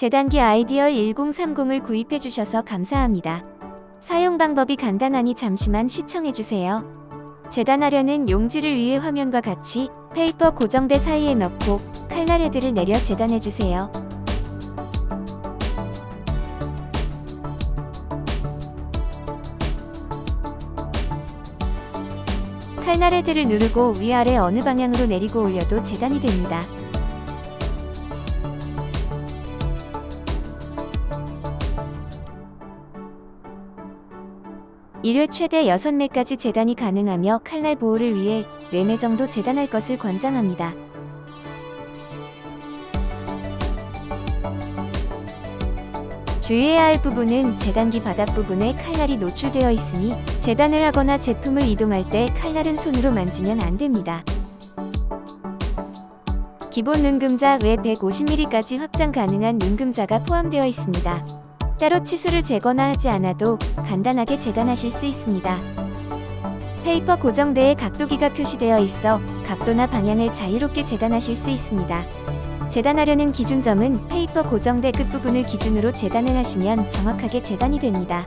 재단기 아이디얼 1030을 구입해 주셔서 감사합니다. 사용 방법이 간단하니 잠시만 시청해 주세요. 재단하려는 용지를 위에 화면과 같이 페이퍼 고정대 사이에 넣고 칼날 헤드를 내려 재단해 주세요. 칼날 헤드를 누르고 위아래 어느 방향으로 내리고 올려도 재단이 됩니다. 1회 최대 6매까지 재단이 가능하며 칼날 보호를 위해 4매 정도 재단할 것을 권장합니다. 주의해야 할 부분은 재단기 바닥 부분에 칼날이 노출되어 있으니 재단을 하거나 제품을 이동할 때 칼날은 손으로 만지면 안 됩니다. 기본 눈금자 외 150mm까지 확장 가능한 눈금자가 포함되어 있습니다. 따로 치수를 재거나 하지 않아도 간단하게 재단하실 수 있습니다. 페이퍼 고정대에 각도기가 표시되어 있어 각도나 방향을 자유롭게 재단하실 수 있습니다. 재단하려는 기준점은 페이퍼 고정대 끝부분을 기준으로 재단을 하시면 정확하게 재단이 됩니다.